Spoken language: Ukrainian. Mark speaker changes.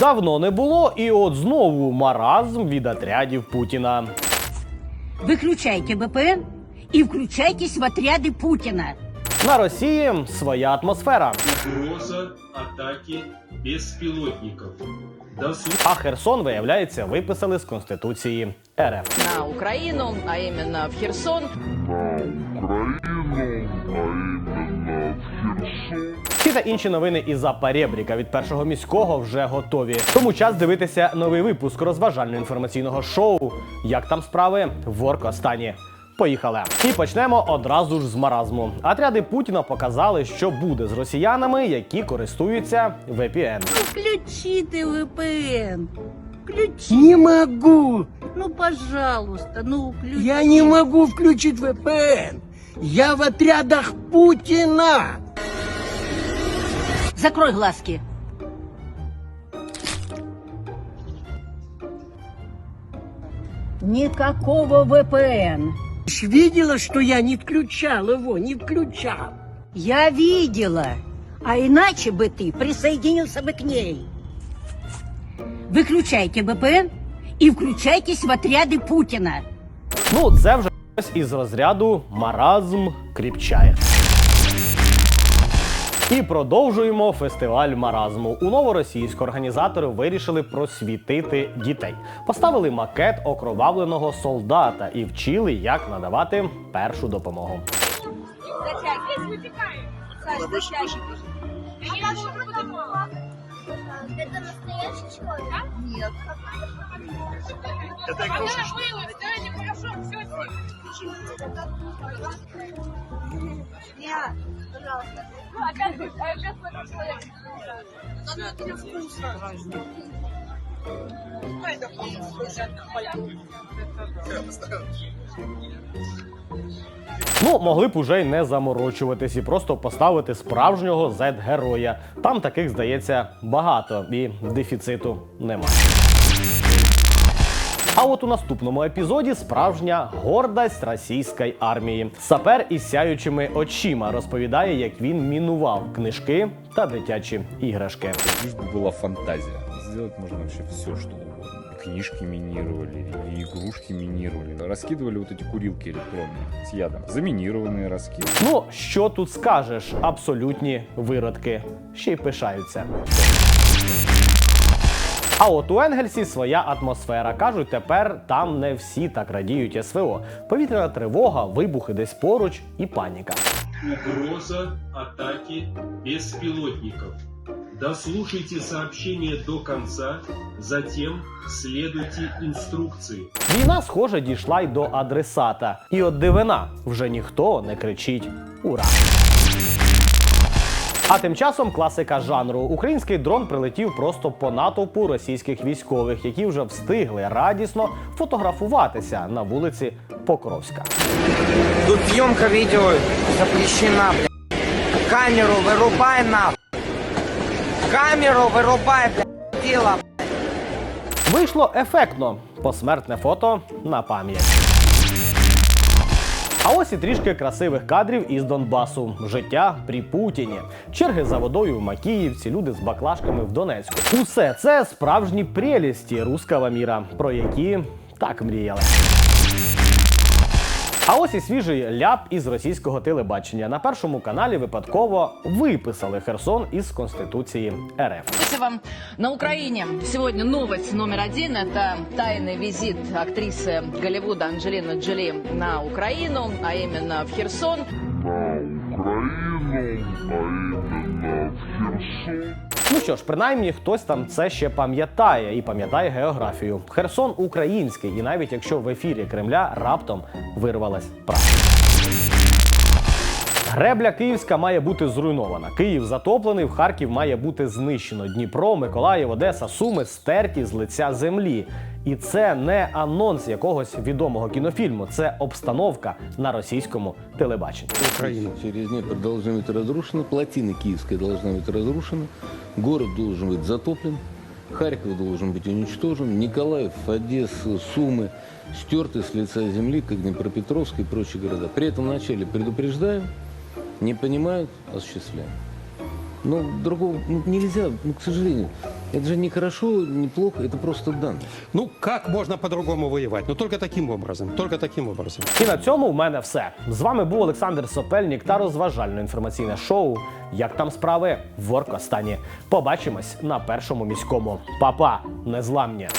Speaker 1: Давно не було, і от знову маразм від отрядів Путіна.
Speaker 2: Виключайте БПН і включайтесь в отряди Путина.
Speaker 1: На Росії своя атмосфера.
Speaker 3: Угроза атаки беспилотников. До
Speaker 1: А Херсон, виявляється, виписали з Конституції РФ.
Speaker 4: на Украину, а именно в Херсон.
Speaker 1: Ці та інші новини із за перебріка від першого міського вже готові. Тому час дивитися новий випуск розважально-інформаційного шоу. Як там справи в Оркостані. Поїхали. І почнемо одразу ж з маразму. Отряди Путіна показали, що буде з росіянами, які користуються VPN.
Speaker 2: Включи ты ВПН. Включи.
Speaker 5: Не могу!
Speaker 2: Ну, пожалуйста, ну включи.
Speaker 5: Я не могу включить VPN! Я в отрядах Путина!
Speaker 2: Закрой глазки. Никакого ВПН
Speaker 5: Ты ж видела, что я не включал его, не включал?
Speaker 2: Я видела. А иначе бы ты присоединился бы к ней. Выключайте ВПН и включайтесь в отряды Путина.
Speaker 1: Ну, це вже ось із розряду маразм кріпчає. І продовжуємо фестиваль маразму. У новоросійську організатори вирішили просвітити дітей. Поставили макет окровавленого солдата і вчили, як надавати першу допомогу.
Speaker 6: Это есть? Нет.
Speaker 7: Это игрушечный.
Speaker 6: Нет, пожалуйста. А как, а как вкусно?
Speaker 1: Ну, могли б уже й не заморочуватись і просто поставити справжнього зет-героя. Там таких здається багато, і дефіциту немає. А от у наступному епізоді справжня гордость російської армії. Сапер із сяючими очима розповідає, як він мінував книжки та дитячі іграшки.
Speaker 8: Была фантазия Сделать можно вообще все, что угодно. И Книжки минировали, и игрушки минировали. Раскидывали вот эти курилки электронные с ядом. Заминированные раскидывали.
Speaker 1: Ну, що тут скажеш? Абсолютні виродки. Ще й пишаються. А от у Енгельсі своя атмосфера. Кажуть, тепер там не всі так радіють СВО. Повітряна тривога, вибухи десь поруч і паніка.
Speaker 3: Угроза атаки беспилотников. Дослушайте сообщение до конца, затем следуйте инструкции.
Speaker 1: Війна, схоже, дійшла й до адресата. І от дивина, вже ніхто не кричить Ура! А тим часом класика жанру. Український дрон прилетів просто по натовпу російських військових, які вже встигли радісно фотографуватися на вулиці Покровська.
Speaker 9: Тут съемка видео запрещена, блядь. Камеру вырубай нахуй. Камеру вырубай, блядь, дело.
Speaker 1: Вийшло ефектно. Посмертне фото на пам'ять. А ось і трішки красивих кадрів із Донбасу. Життя при Путіні. Черги за водою в Макіївці, люди з баклажками в Донецьку. Усе це справжні прелісті руского міра, про які так мріяли. А ось і свіжий ляп із російського телебачення. На першому каналі випадково виписали Херсон із Конституції РФ.
Speaker 4: Спасибо вам. На Украине сегодня новость номер один. Это тайный визит актрисы Голливуда Анджелины Джоли на Украину, а именно в Херсон.
Speaker 1: Ну що ж, принаймні хтось там це ще пам'ятає і пам'ятає географію. Херсон український, і навіть якщо в ефірі Кремля раптом вирвалась правда. Гребля Київська має бути зруйнована. Київ затоплений, в Харків має бути знищено. Дніпро, Миколаїв, Одеса, Суми стерті з лиця землі. І це не анонс якогось відомого кінофільму, це обстановка на російському телебаченні.
Speaker 5: Украину.
Speaker 10: Через Днепр должны быть разрушены, плотина Киевская должна быть разрушена, город должен быть затоплен, Харьков должен быть уничтожен, Николаев, Одесса, Сумы стерты с лица земли, как Днепропетровск и прочие города. При этом вначале предупреждаем, не понимают, осуществляем. Ну, другого ну, нельзя, ну, к сожалению. Это же не хорошо, не плохо, это просто данные.
Speaker 7: Ну, как можно по-другому воевать? Ну, только таким образом. Только таким образом.
Speaker 1: І на цьому в мене все. З вами був Олександр Сопельник та розважально-інформаційне шоу. Як там справи в Оркостані. Побачимось на першому міському. Па-па, незламні!